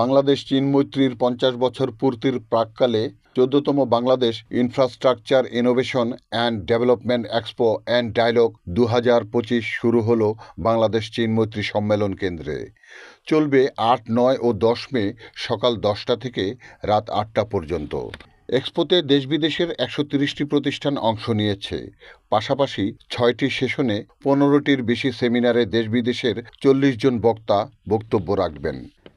বাংলাদেশ চীন মৈত্রীর পঞ্চাশ বছর পূর্তির প্রাককালে চোদ্দতম Bangladesh infrastructure innovation and development expo and dialogue দু হাজার শুরু হল বাংলাদেশ চীন মৈত্রী সম্মেলন কেন্দ্রে। চলবে আট, নয় ও দশ মে সকাল দশটা থেকে রাত আটটা পর্যন্ত। এক্সপোতে দেশ বিদেশের একশো তিরিশটি প্রতিষ্ঠান অংশ নিয়েছে। পাশাপাশি ছয়টি সেশনে পনেরোটির বেশি সেমিনারে দেশ বিদেশের চল্লিশ জন বক্তা বক্তব্য রাখবেন।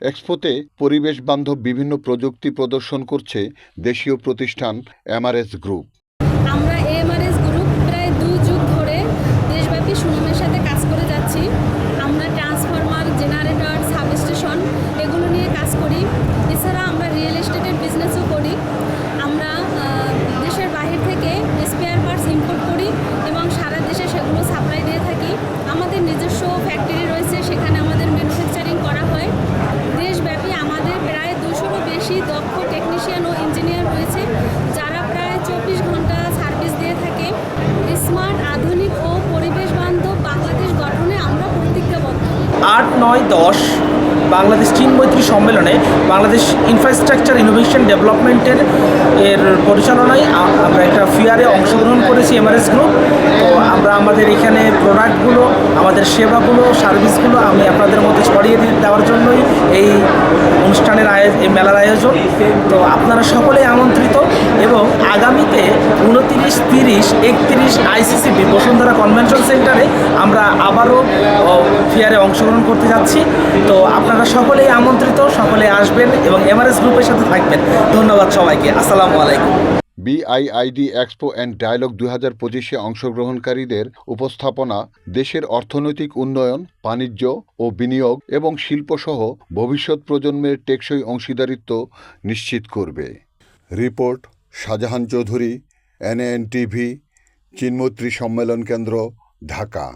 এক্সপোতে পরিবেশ বান্ধব বিভিন্ন প্রযুক্তি প্রদর্শন করছে দেশীয় প্রতিষ্ঠান এমআরএস গ্রুপ। আমরা এমআরএস গ্রুপ প্রায় দুই যুগ ধরে দেশব্যাপী সুনামের সাথে কাজ করে যাচ্ছি। আমরা ট্রান্সফরমার, জেনারেটর, সাবস্টেশন দক্ষ টেকনিশিয়ান ও ইঞ্জিনিয়ার রয়েছে, যারা প্রায় চব্বিশ ঘণ্টা সার্ভিস দিয়ে থাকে। স্মার্ট আধুনিক ও পরিবেশ বান্ধব বাংলাদেশ গঠনে আমরা প্রতিজ্ঞাবদ্ধ। আট, নয়, দশ বাংলাদেশ চীন মৈত্রী সম্মেলনে বাংলাদেশ ইনফ্রাস্ট্রাকচার ইনোভেশন ডেভেলপমেন্টের এর পরিচালনায় আমরা একটা ফিয়ারে অংশগ্রহণ করেছি এমআরএস গ্রুপ তো আমরা আমাদের এখানে প্রোডাক্টগুলো আমাদের সেবাগুলো সার্ভিসগুলো আমি আপনাদের মধ্যে ছড়িয়ে দেওয়ার জন্যই আয়োজন। তো আপনারা সকলেই আমন্ত্রিত এবং আগামীতে উনতিরিশ, তিরিশ, একত্রিশ আইসিসিবি বসুন্ধরা কনভেনশন সেন্টারে আমরা আবারও ফেয়ারে অংশগ্রহণ করতে যাচ্ছি। তো আপনারা সকলেই আমন্ত্রিত, সকলে আসবেন এবং এমআরএস গ্রুপের সাথে থাকবেন। ধন্যবাদ সবাইকে। আসসালামু আলাইকুম। বিআইআইডি এক্সপো অ্যান্ড ডায়ালগ দুই হাজার পঁচিশে অংশগ্রহণকারীদের উপস্থাপনা, দেশের অর্থনৈতিক উন্নয়ন, বাণিজ্য ও বিনিয়োগ এবং শিল্পসহ ভবিষ্যৎ প্রজন্মের টেকসই অংশীদারিত্ব নিশ্চিত করবে। Report, Shahjahan Chowdhury NN TV Chinmoitree সম্মেলন কেন্দ্র, ঢাকা।